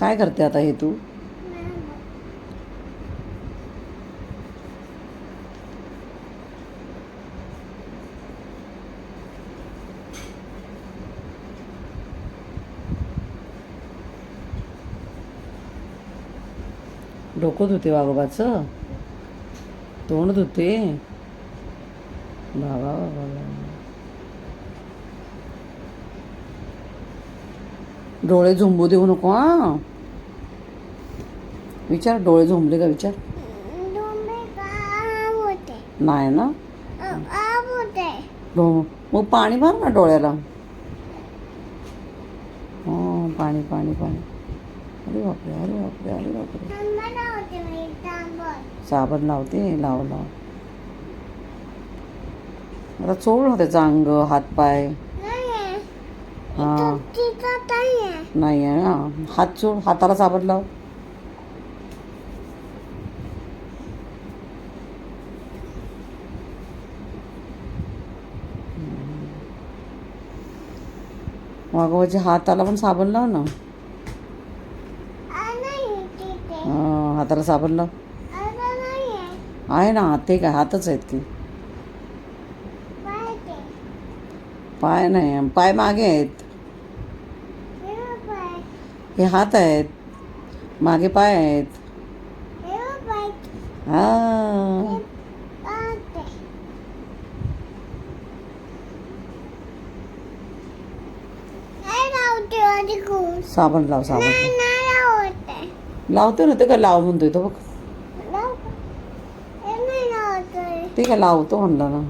काय करते आता हे तू? डोकं धुते वाघोबाचं? तोंड धुते? बाबा बाबा बाबा. डोळे झोंबू देऊ नको हा? विचार डोळे झोंबले का विचार? नाही ना? मग पाणी भर ना डोळ्याला. हो पाणी पाणी पाणी. अरे बापरे अरे बापरे अरे बापरे. साबण लावते लाव लाव. आता चोळ ना त्याचं अंग हातपाय. हा. नाही आहे ना. हात चोळ हाताला साबण लाव. वाघोबाच्या हाताला पण साबण लाव ना. हाताला साबण लाव. आहे ना ते काय हातच आहेत की. पाय नाही पाय मागे आहेत. हे हात आहेत. मागे पाय आहेत. हा. साबण लाव साबण लावतो ना ते काय लाव म्हणतोय तो बघ. ते काय लावतो म्हणला ना.